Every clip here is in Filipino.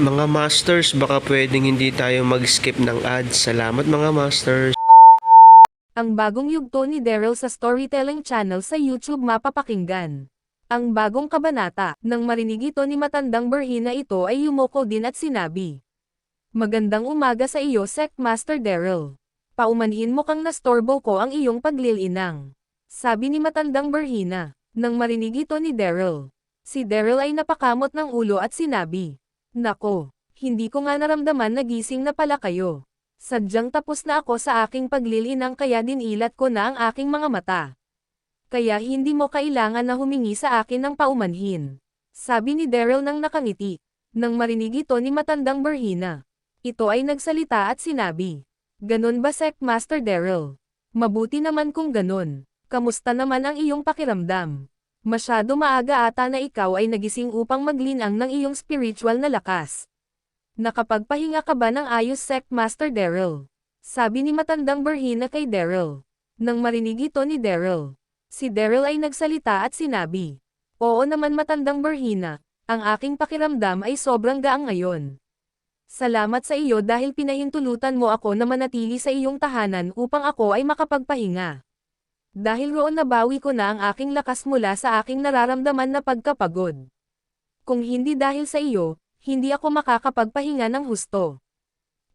Mga Masters, baka pwedeng hindi tayo mag-skip ng ads. Salamat mga Masters. Ang bagong yugto ni Daryl sa storytelling channel sa YouTube mapapakinggan. Ang bagong kabanata, nang marinig ito ni matandang berhina ito ay yumoko din at sinabi. Magandang umaga sa iyo Sect Master Daryl. Paumanhin mo kang nastorbo ko ang iyong paglilinang. Sabi ni matandang berhina, nang marinig ito ni Daryl. Si Daryl ay napakamot ng ulo at sinabi, Nako, hindi ko nga naramdaman na gising na pala kayo. Sadyang tapos na ako sa aking paglilinang kaya dinilat ko na ang aking mga mata. Kaya hindi mo kailangan na humingi sa akin ng paumanhin. Sabi ni Daryl nang nakangiti. Nang marinig ito ni matandang berhina. Ito ay nagsalita at sinabi. Ganon ba Sec Master Daryl? Mabuti naman kung ganon. Kamusta naman ang iyong pakiramdam? Masyado maaga ata na ikaw ay nagising upang maglinang ng iyong spiritual na lakas. Nakapagpahinga ka ba ng ayos Sect Master Daryl? Sabi ni matandang berhina kay Daryl. Nang marinig ito ni Daryl. Si Daryl ay nagsalita at sinabi. Oo naman matandang berhina, ang aking pakiramdam ay sobrang gaang ngayon. Salamat sa iyo dahil pinahintulutan mo ako na manatili sa iyong tahanan upang ako ay makapagpahinga. Dahil roon nabawi ko na ang aking lakas mula sa aking nararamdaman na pagkapagod. Kung hindi dahil sa iyo, hindi ako makakapagpahinga ng husto.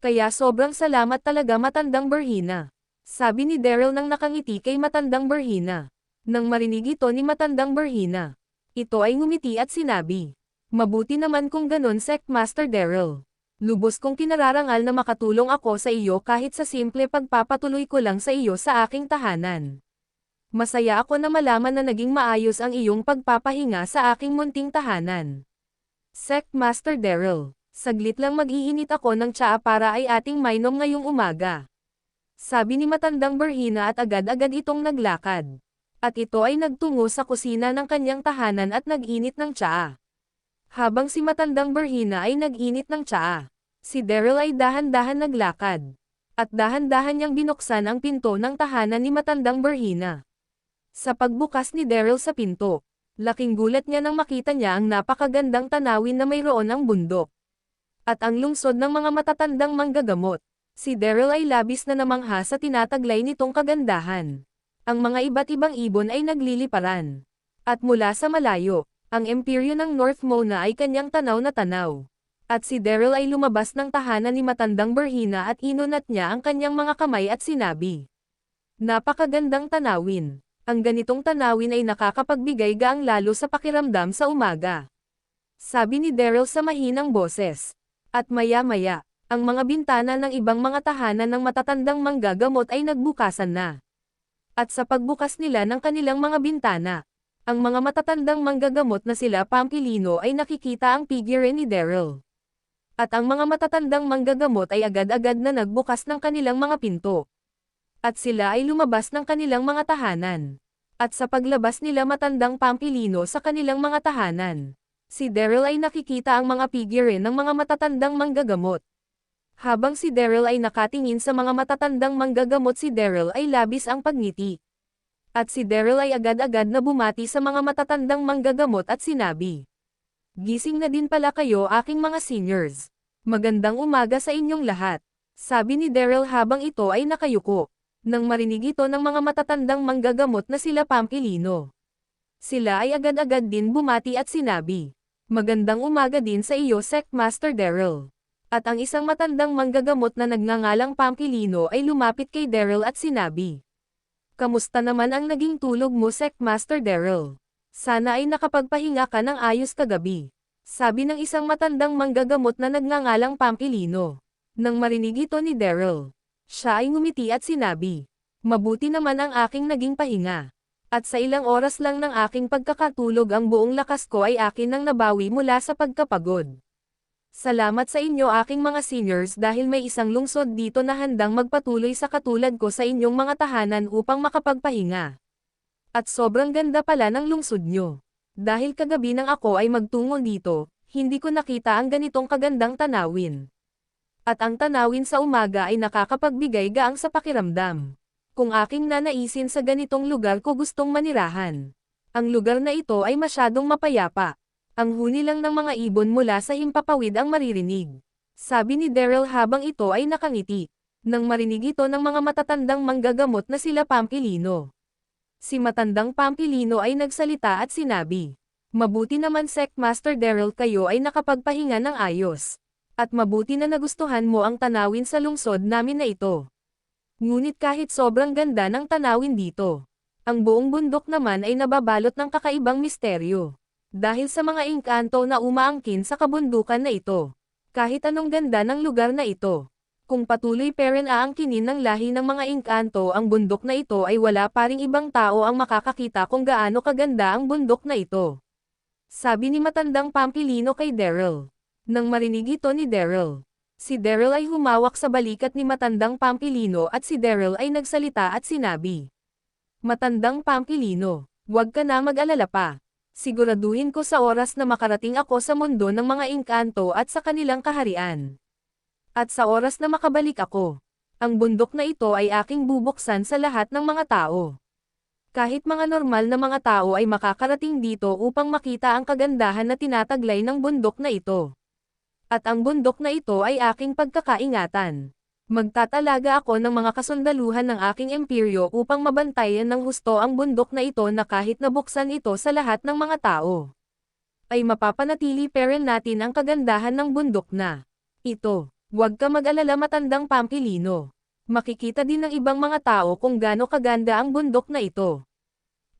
Kaya sobrang salamat talaga matandang berhina. Sabi ni Daryl nang nakangiti kay matandang berhina. Nang marinig ito ni matandang berhina. Ito ay ngumiti at sinabi. Mabuti naman kung ganon Sect Master Daryl. Lubos kong kinararangal na makatulong ako sa iyo kahit sa simple pagpapatuloy ko lang sa iyo sa aking tahanan. Masaya ako na malaman na naging maayos ang iyong pagpapahinga sa aking munting tahanan. Sect Master Daryl, saglit lang mag-iinit ako ng tsaa para ay ating mainom ngayong umaga. Sabi ni matandang berhina at agad-agad itong naglakad. At ito ay nagtungo sa kusina ng kanyang tahanan at nag-init ng tsaa. Habang si matandang berhina ay nag-init ng tsaa, si Daryl ay dahan-dahan naglakad. At dahan-dahan niyang binuksan ang pinto ng tahanan ni matandang berhina. Sa pagbukas ni Daryl sa pinto, laking gulat niya nang makita niya ang napakagandang tanawin na mayroon ang bundok. At ang lungsod ng mga matatandang manggagamot. Si Daryl ay labis na namangha sa tinataglay nitong kagandahan. Ang mga iba't ibang ibon ay nagliliparan. At mula sa malayo, ang imperyo ng North Mona ay kanyang tanaw na tanaw. At si Daryl ay lumabas ng tahanan ni matandang berhina at inunat niya ang kanyang mga kamay at sinabi. Napakagandang tanawin. Ang ganitong tanawin ay nakakapagbigay gaang lalo sa pakiramdam sa umaga. Sabi ni Daryl sa mahinang boses. At maya-maya, ang mga bintana ng ibang mga tahanan ng matatandang manggagamot ay nagbukasan na. At sa pagbukas nila ng kanilang mga bintana, ang mga matatandang manggagamot na sila Pampilino ay nakikita ang figure ni Daryl. At ang mga matatandang manggagamot ay agad-agad na nagbukas ng kanilang mga pinto. At sila ay lumabas ng kanilang mga tahanan. At sa paglabas nila matandang Pampilino sa kanilang mga tahanan, si Daryl ay nakikita ang mga figure ng mga matatandang manggagamot. Habang si Daryl ay nakatingin sa mga matatandang manggagamot si Daryl ay labis ang pagngiti. At si Daryl ay agad-agad na bumati sa mga matatandang manggagamot at sinabi. Gising na din pala kayo aking mga seniors. Magandang umaga sa inyong lahat. Sabi ni Daryl habang ito ay nakayuko. Nang marinig ito ng mga matatandang manggagamot na sila Pampilino. Sila ay agad-agad din bumati at sinabi. Magandang umaga din sa iyo Sec Master Daryl. At ang isang matandang manggagamot na nagngangalang Pampilino ay lumapit kay Daryl at sinabi. Kamusta naman ang naging tulog mo Sec Master Daryl? Sana ay nakapagpahinga ka ng ayos kagabi. Sabi ng isang matandang manggagamot na nagngangalang Pampilino. Nang marinig ito ni Daryl, siya ay ngumiti at sinabi, Mabuti naman ang aking naging pahinga. At sa ilang oras lang ng aking pagkakatulog ang buong lakas ko ay akin nang nabawi mula sa pagkapagod. Salamat sa inyo aking mga seniors dahil may isang lungsod dito na handang magpatuloy sa katulad ko sa inyong mga tahanan upang makapagpahinga. At sobrang ganda pala ng lungsod nyo. Dahil kagabi nang ako ay magtungo dito, hindi ko nakita ang ganitong kagandang tanawin. At ang tanawin sa umaga ay nakakapagbigay gaang sa pakiramdam. Kung aking nanaisin sa ganitong lugar ko gustong manirahan. Ang lugar na ito ay masyadong mapayapa. Ang huni lang ng mga ibon mula sa himpapawid ang maririnig. Sabi ni Daryl habang ito ay nakangiti. Nang marinig ito ng mga matatandang manggagamot na sila Pampilino. Si matandang Pampilino ay nagsalita at sinabi, Mabuti naman Sec Master Daryl kayo ay nakapagpahinga ng ayos. At mabuti na nagustuhan mo ang tanawin sa lungsod namin na ito. Ngunit kahit sobrang ganda ng tanawin dito, ang buong bundok naman ay nababalot ng kakaibang misteryo. Dahil sa mga engkanto na umaangkin sa kabundukan na ito. Kahit anong ganda ng lugar na ito. Kung patuloy pa rin aangkinin ng lahi ng mga engkanto ang bundok na ito ay wala pa ibang tao ang makakakita kung gaano kaganda ang bundok na ito. Sabi ni matandang Pampilino kay Daryl. Nang marinig ito ni Daryl, Si Daryl ay humawak sa balikat ni matandang Pampilino at si Daryl ay nagsalita at sinabi. Matandang Pampilino, huwag ka na mag-alala pa. Siguraduhin ko sa oras na makarating ako sa mundo ng mga engkanto at sa kanilang kaharian. At sa oras na makabalik ako, ang bundok na ito ay aking bubuksan sa lahat ng mga tao. Kahit mga normal na mga tao ay makakarating dito upang makita ang kagandahan na tinataglay ng bundok na ito. At ang bundok na ito ay aking pagkakaingatan. Magtatalaga ako ng mga kasundaluhan ng aking imperyo upang mabantayan ng husto ang bundok na ito na kahit nabuksan ito sa lahat ng mga tao. Ay mapapanatili pa rin natin ang kagandahan ng bundok na. Ito, huwag ka mag-alala matandang Pampilino. Makikita din ng ibang mga tao kung gaano kaganda ang bundok na ito.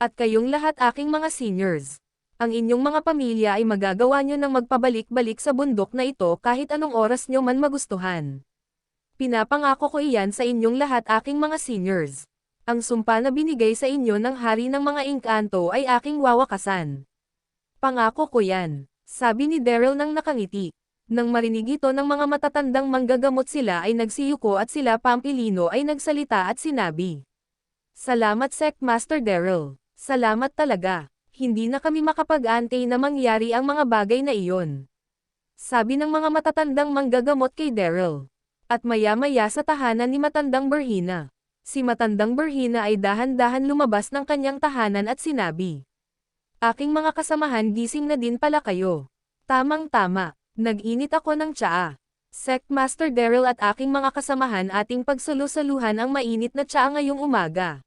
At kayong lahat aking mga seniors ang inyong mga pamilya ay magagawa nyo ng magpabalik-balik sa bundok na ito kahit anong oras nyo man magustuhan. Pinapangako ko iyan sa inyong lahat aking mga seniors. Ang sumpa na binigay sa inyo ng hari ng mga engkanto ay aking wawakasan. Pangako ko yan, sabi ni Daryl nang nakangiti. Nang marinig ito ng mga matatandang manggagamot sila ay nagsiyuko at sila Pampilino ay nagsalita at sinabi. Salamat Sec Master Daryl. Salamat talaga hindi na kami makapag-antay na mangyari ang mga bagay na iyon. Sabi ng mga matatandang manggagamot kay Daryl. At maya-maya sa tahanan ni Matandang Berhina. Si Matandang Berhina ay dahan-dahan lumabas ng kanyang tahanan at sinabi. Aking mga kasamahan gising na din pala kayo. Tamang-tama, nag-init ako ng tsaa. Sec Master Daryl at aking mga kasamahan ating pagsulusaluhan ang mainit na tsaa ngayong umaga.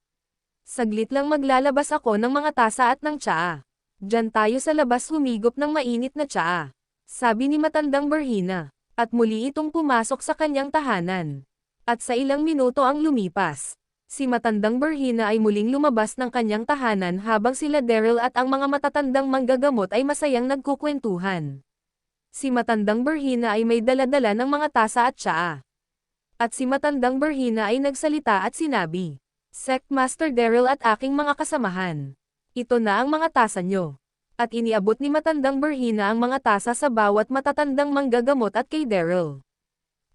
Saglit lang maglalabas ako ng mga tasa at ng tsaa. Diyan tayo sa labas humigop ng mainit na tsaa. Sabi ni matandang Berhina. At muli itong pumasok sa kanyang tahanan. At sa ilang minuto ang lumipas. Si matandang Berhina ay muling lumabas ng kanyang tahanan habang sila Daryl at ang mga matatandang manggagamot ay masayang nagkukwentuhan. Si matandang Berhina ay may daladala ng mga tasa at tsaa. At si matandang Berhina ay nagsalita at sinabi, Sec Master Daryl at aking mga kasamahan. Ito na ang mga tasa nyo. At iniabot ni matandang Berhina ang mga tasa sa bawat matatandang manggagamot at kay Daryl.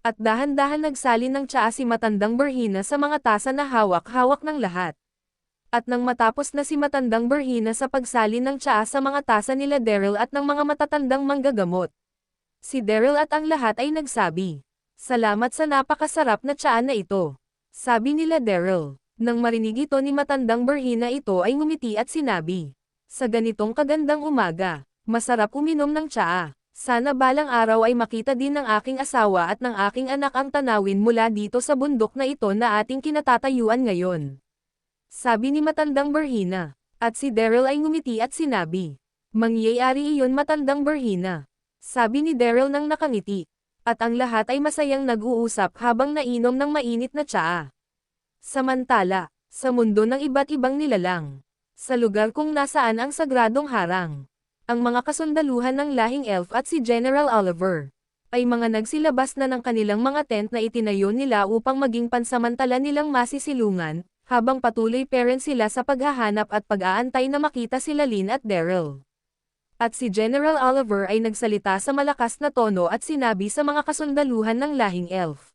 At dahan-dahan nagsalin ng tsaa si matandang Berhina sa mga tasa na hawak-hawak ng lahat. At nang matapos na si matandang Berhina sa pagsalin ng tsaa sa mga tasa nila Daryl at ng mga matatandang manggagamot. Si Daryl at ang lahat ay nagsabi, Salamat sa napakasarap na tsaa na ito. Sabi nila Daryl. Nang marinig ito ni matandang Berhina ito ay ngumiti at sinabi. Sa ganitong kagandang umaga, masarap uminom ng tsaa. Sana balang araw ay makita din ng aking asawa at ng aking anak ang tanawin mula dito sa bundok na ito na ating kinatatayuan ngayon. Sabi ni matandang Berhina. At si Daryl ay ngumiti at sinabi. Mangyayari iyon matandang Berhina. Sabi ni Daryl nang nakangiti. At ang lahat ay masayang nag-uusap habang nainom ng mainit na tsaa. Samantala, sa mundo ng iba't ibang nilalang. Sa lugar kung nasaan ang sagradong harang. Ang mga kasundaluhan ng lahing elf at si General Oliver ay mga nagsilabas na ng kanilang mga tent na itinayo nila upang maging pansamantala nilang masisilungan, habang patuloy parent sila sa paghahanap at pag-aantay na makita sila Lynn at Daryl. At si General Oliver ay nagsalita sa malakas na tono at sinabi sa mga kasundaluhan ng lahing elf.